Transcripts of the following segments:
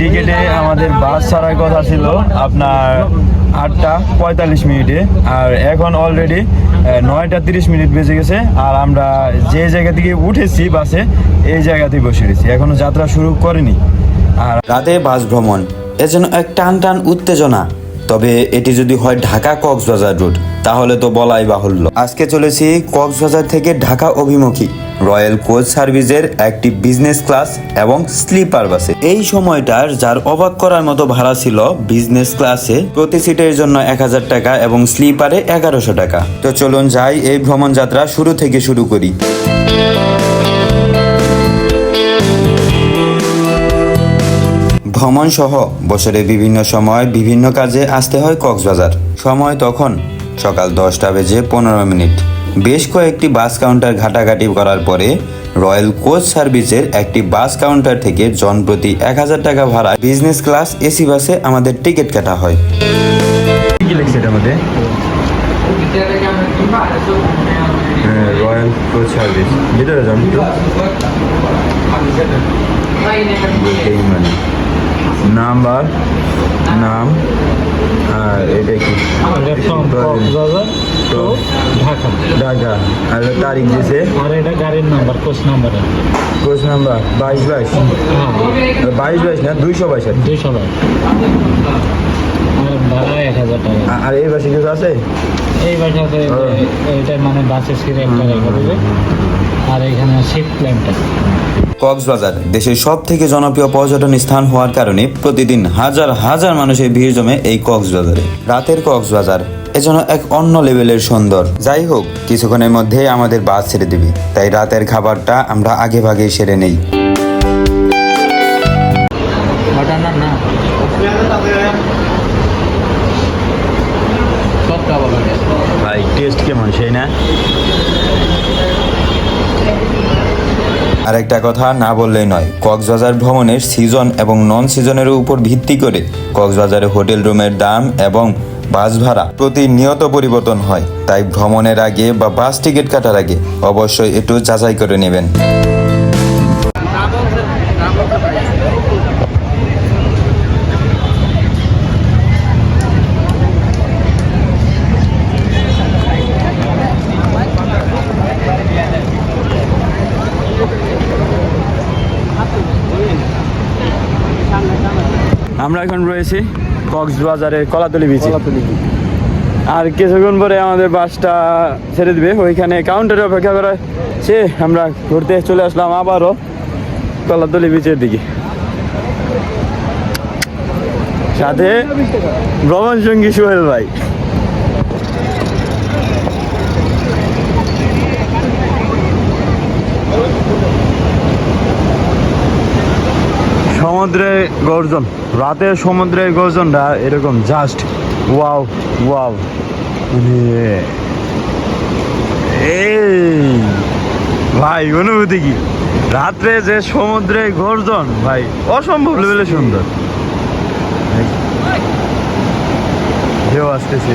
টিকিটে আমাদের বাস ছাড়ার কথা ছিল আপনার আটটা পঁয়তাল্লিশ মিনিটে। আর এখন অলরেডি নয়টা তিরিশ মিনিট বেজে গেছে। আর আমরা যে জায়গা থেকে উঠেছি বাসে, এই জায়গাতেই বসে গেছি এখনও যাত্রা শুরু করিনি। আর রাতে বাস ভ্রমণ। এ যেন এক টান টান উত্তেজনা। তবে এটি যদি হয় ঢাকা কক্সবাজার রুট, তাহলে তো বলাই বাহুল্য। আজকে চলেছি কক্সবাজার থেকে ঢাকা অভিমুখী, রয়্যাল কোচ সার্ভিসের একটি বিজনেস ক্লাস এবং স্লিপার বাসে। এই সময়টার যার অবাক করার মতো ভাড়া ছিল, বিজনেস ক্লাসে প্রতি সিটের জন্য এক হাজার টাকা এবং স্লিপারে এগারোশো টাকা। তো চলুন যাই এই ভ্রমণ যাত্রা শুরু থেকে শুরু করি। ভ্রমণ সহ বছরে বিভিন্ন সময় বিভিন্ন কাজে আসতে হয় কক্সবাজার। সময় তখন সকাল দশটা বেজে পনেরো মিনিট। বেশ কয়েকটি বাস কাউন্টার ঘাটাঘাটি করার পরে রয়্যাল কোচ সার্ভিসের একটি বাস কাউন্টার থেকে জনপ্রতি এক হাজার টাকা ভাড়া বিজনেস ক্লাস এসি বাসে আমাদের টিকিট কাটা হয়। কি লিখছে এটার মধ্যে? Royal coach service. ভিতরে যান নাম্বার নাম আর এটা কি? ঢাকা। আর তারিখ দিছে আর এটা গাড়ির number coach number coach number বাইশ বাইশ। হ্যাঁ। বাইশ বাইশ না দুইশো বাইশ আর দুইশো আর ভাড়া এক হাজার টাকা। আর এই বাসে কিছু আছে? এই বাসাতে এইটা মানে বাসের সিরিয়ালটা রেখে দেবে। আর এখানে সিট প্ল্যানটা কক্সবাজার দেশের সব থেকে জনপ্রিয় পর্যটন স্থান হওয়ার কারণে প্রতিদিন হাজার হাজার মানুষের ভিড় জমে এই কক্সবাজারে। রাতের কক্সবাজার এজন্য এক অন্য লেভেলের সুন্দর। যাই হোক কিছুক্ষণের মধ্যেই আমাদের বাস ছেড়ে দিবি। তাই রাতের খাবারটা আমরা আগে ভাগেই সেরে নেই। ভাই টেস্ট কেমন সেই না? আর একটা কথা না বললেই নয়। কক্সবাজার ভ্রমণের সিজন এবং নন সিজনের উপর ভিত্তি করে কক্সবাজারে হোটেল রুমের দাম এবং বাস ভাড়া প্রতিনিয়ত পরিবর্তন হয়। তাই ভ্রমণের আগে বা বাস টিকিট কাটার আগে অবশ্যই একটু যাচাই করে নেবেন। আমরা এখন রয়েছি কক্সবাজারের কলাতলি বিচে আর কিছুক্ষণ পরে আমাদের বাসটা ছেড়ে দিবে। ওইখানে কাউন্টারে অপেক্ষা করা। সে আমরা ঘুরতে চলে আসলাম আবারও কলাতলি বিচের দিকে। সাথে ভ্রমণ সঙ্গী সোহেল ভাই। সমুদ্রে গর্জন, রাতের সমুদ্রের গর্জনটা এরকম জাস্ট ওয়াও ওয়াও এই ভাই, অনুভূতি কি? রাত্রে যে সমুদ্রে গর্জন, ভাই, অসম্ভব লেভেলে সুন্দর। ঢেউ আসতেছে।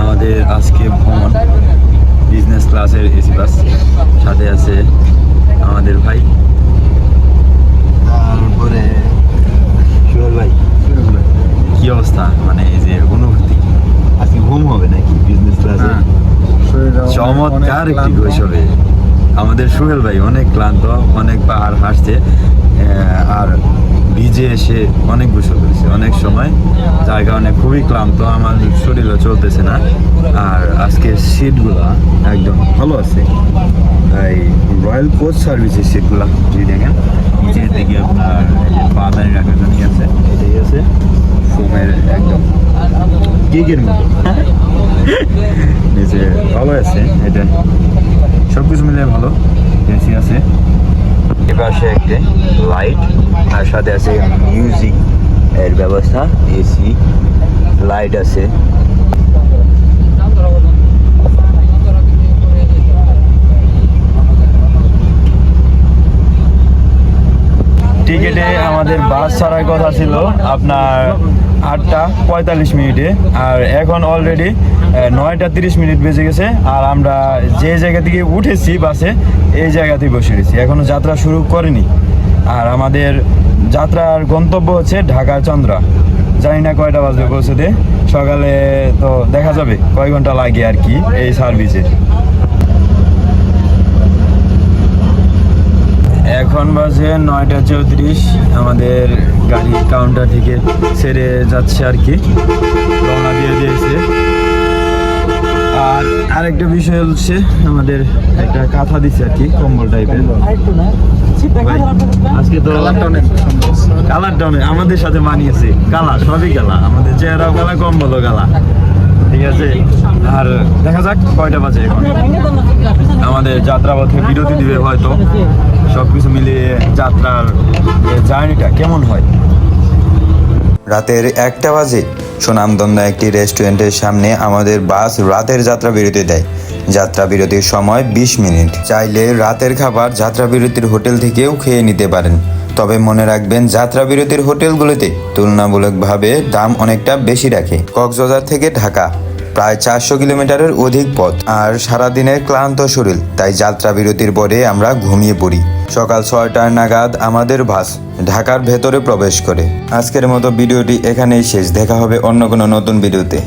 আমাদের আজকে ভ্রমণ বিজনেস ক্লাসের এসি বাস সাথে আছে আমাদের ভাই তারপরে সুহেল ভাই কি অবস্থা মানে এই যে অনুভূতি আজকে ঘুম হবে নাকি বিজনেস ক্লাসে চমৎকার একটি হবে আমাদের সুহেল ভাই অনেক ক্লান্ত অনেক পাহাড় হাসছে আর ভিজে এসে অনেক গোসল করেছে। অনেক সময় যার কারণে খুবই ক্লান্ত আমার শরীরও চলতেছে না। আর আজকের সিটগুলো একদম ভালো আছে। এই রয়্যাল কোচ সার্ভিসের সিটগুলো যদি দেখেন। নিচের দিকে আপনার পা দাঁড়িয়ে রাখার জন্য আছে এটাই আছে। ফোমের একদম কেকের মতো। নিচে ভালো আছে, এটা সব কিছু মিলে ভালো এসি আছে। এপাশে একটা লাইট আর সাথে আছে মিউজিক এর ব্যবস্থা এসি লাইট আছে টিকেটে আমাদের বাস ছাড়ার কথা ছিল আপনার আটটা পঁয়তাল্লিশ মিনিটে। আর এখন অলরেডি নয়টা তিরিশ মিনিট বেজে গেছে। আর আমরা যে জায়গা থেকে উঠেছি বাসে, এই জায়গাতেই বসে গেছি এখনও যাত্রা শুরু করেনি। আর আমাদের যাত্রার গন্তব্য হচ্ছে ঢাকার চন্দ্রা। জানি না কয়টা বাজবে পৌঁছতে। সকালে তো দেখা যাবে কয় ঘণ্টা লাগে আর কি এই সার্ভিসে এখন বাজে নয়টা চৌত্রিশ। আমাদের গাড়ি কাউন্টার থেকে ছেড়ে যাচ্ছে আর কি। রওনা দিয়ে দিয়েছে। আর আরেকটা বিষয় হচ্ছে আমাদের একটা কাঁথা দিচ্ছে আর কি কম্বল টাইপের আজকে তো কালারটা অনেক আমাদের সাথে মানিয়েছে। কালা সবই কালা আমাদের চেহারাও কালা কম্বলও কালা ঠিক আছে? আর দেখা যাক, কয়টা বাজে এখন। আমাদের যাত্রাপথে বিরতি দিবে হয়তো। সবকিছু মিলিয়ে যাত্রার জার্নিটা কেমন হয়? রাতের একটা বাজে। সুনামদন্দ একটি রেস্টুরেন্টের সামনে আমাদের বাস রাতের যাত্রা বিরতি দেয়। যাত্রা বিরতির সময় ২০ মিনিট। চাইলে রাতের খাবার যাত্রা বিরতির হোটেল থেকেও খেয়ে নিতে পারেন। তবে মনে রাখবেন যাত্রা বিরতির হোটেলগুলোতে তুলনামূলকভাবে দাম অনেকটা বেশি রাখে। কক্সবাজার থেকে ঢাকা, প্রায় চারশো কিলোমিটারের অধিক পথ। আর সারাদিনের ক্লান্ত শরীর, তাই যাত্রা বিরতির পরে আমরা ঘুমিয়ে পড়ি। সকাল ছয়টার নাগাদ আমাদের বাস ঢাকার ভেতরে প্রবেশ করে। আজকের মতো ভিডিওটি এখানেই শেষ। দেখা হবে অন্য কোনো নতুন ভিডিওতে।